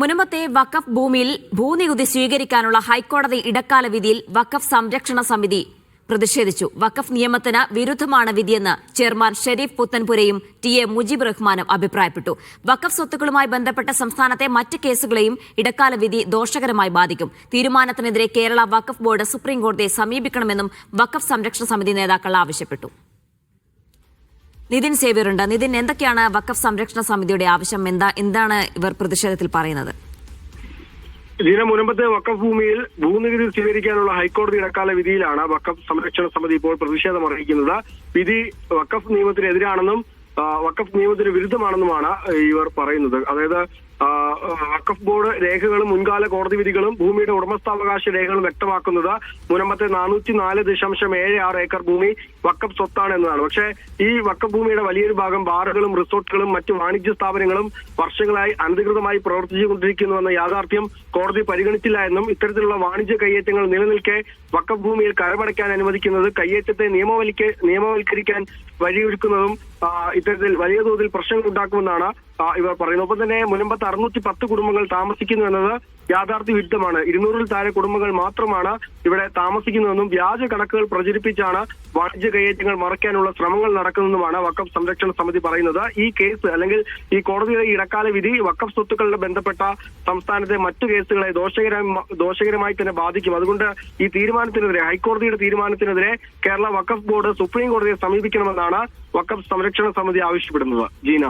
മുനമ്പത്തെ വഖഫ് ഭൂമിയിൽ ഭൂനികുതി സ്വീകരിക്കാനുള്ള ഹൈക്കോടതി ഇടക്കാല വിധിയിൽ വഖഫ് സംരക്ഷണ സമിതി പ്രതിഷേധിച്ചു. വഖഫ് നിയമത്തിന് വിരുദ്ധമാണ് വിധിയെന്ന് ചെയർമാൻ ഷെരീഫ് പുത്തൻപുരയും ടി എ മുജീബ് റഹ്മാനും അഭിപ്രായപ്പെട്ടു. വഖഫ് സ്വത്തുക്കളുമായി ബന്ധപ്പെട്ട സംസ്ഥാനത്തെ മറ്റ് കേസുകളെയും ഇടക്കാല വിധി ദോഷകരമായി ബാധിക്കും. തീരുമാനത്തിനെതിരെ കേരള വഖഫ് ബോർഡ് സുപ്രീംകോടതിയെ സമീപിക്കണമെന്നും വഖഫ് സംരക്ഷണ സമിതി നേതാക്കൾ ആവശ്യപ്പെട്ടു. നിതിൻ സേവ്യറുണ്ട്. നിതിൻ എന്തൊക്കെയാണ് വക്കഫ് സംരക്ഷണ സമിതിയുടെ ആവശ്യം? എന്താ എന്താണ് ഇവർ പ്രതിഷേധത്തിൽ പറയുന്നത്? ഇതിന് മുൻപത്തെ വക്കഫ് ഭൂമിയിൽ ഭൂനികുതി സ്വീകരിക്കാനുള്ള ഹൈക്കോടതി ഇടക്കാല വിധിയിലാണ് വക്കഫ് സംരക്ഷണ സമിതി ഇപ്പോൾ പ്രതിഷേധം അറിയിക്കുന്നത്. വിധി വക്കഫ് നിയമത്തിനെതിരാണെന്നും വക്കഫ് നിയമത്തിന് വിരുദ്ധമാണെന്നുമാണ് ഇവർ പറയുന്നത്. അതായത് വക്കഫ് ബോർഡ് രേഖകളും മുൻകാല കോടതി വിധികളും ഭൂമിയുടെ ഉടമസ്ഥാവകാശ രേഖകളും വ്യക്തമാക്കുന്നത് മുനമ്പത്തെ നാനൂറ്റി നാല് ദശാംശം ഏഴ് ആറ് ഏക്കർ ഭൂമി വക്കഫ് സ്വത്താണ് എന്നതാണ്. പക്ഷേ ഈ വക്കഫ് ഭൂമിയുടെ വലിയൊരു ഭാഗം ബാറുകളും റിസോർട്ടുകളും മറ്റു വാണിജ്യ സ്ഥാപനങ്ങളും വർഷങ്ങളായി അനധികൃതമായി പ്രവർത്തിച്ചുകൊണ്ടിരിക്കുന്നുവെന്ന യാഥാർത്ഥ്യം കോടതി പരിഗണിച്ചില്ല എന്നും ഇത്തരത്തിലുള്ള വാണിജ്യ കയ്യേറ്റങ്ങൾ നിലനിൽക്കെ വക്കഫ് ഭൂമിയിൽ കരമടയ്ക്കാൻ അനുവദിക്കുന്നത് കയ്യേറ്റത്തെ നിയമവൽക്ക നിയമവൽക്കരിക്കാൻ വഴിയൊരുക്കുന്നതും ഇത്തരത്തിൽ വലിയ തോതിൽ പ്രശ്നങ്ങൾ ഉണ്ടാക്കുമെന്നാണ് ഇവർ പറയുന്നു. ഒപ്പം തന്നെ മുനമ്പത്ത് അറുന്നൂറ്റി പത്ത് കുടുംബങ്ങൾ താമസിക്കുന്നു എന്നത് യാഥാർത്ഥ്യ വിരുദ്ധമാണ് ഇരുന്നൂറിൽ താഴെ കുടുംബങ്ങൾ മാത്രമാണ് ഇവിടെ താമസിക്കുന്നതെന്നും വ്യാജ കണക്കുകൾ പ്രചരിപ്പിച്ചാണ് വാണിജ്യ കയ്യേറ്റങ്ങൾ മറയ്ക്കാനുള്ള ശ്രമങ്ങൾ നടക്കുന്നതെന്നുമാണ് വക്കഫ് സംരക്ഷണ സമിതി പറയുന്നത്. ഈ കേസ് അല്ലെങ്കിൽ ഈ കോടതിയുടെ ഇടക്കാല വിധി വക്കഫ് സ്വത്തുക്കളുടെ ബന്ധപ്പെട്ട സംസ്ഥാനത്തെ മറ്റു കേസുകളെ ദോഷകര ദോഷകരമായി തന്നെ ബാധിക്കും. അതുകൊണ്ട് ഈ തീരുമാനത്തിനെതിരെ ഹൈക്കോടതിയുടെ തീരുമാനത്തിനെതിരെ കേരള വക്കഫ് ബോർഡ് സുപ്രീം കോടതിയെ സമീപിക്കണമെന്നാണ് വക്കഫ് സംരക്ഷണ സമിതി ആവശ്യപ്പെടുന്നത്. ജീന.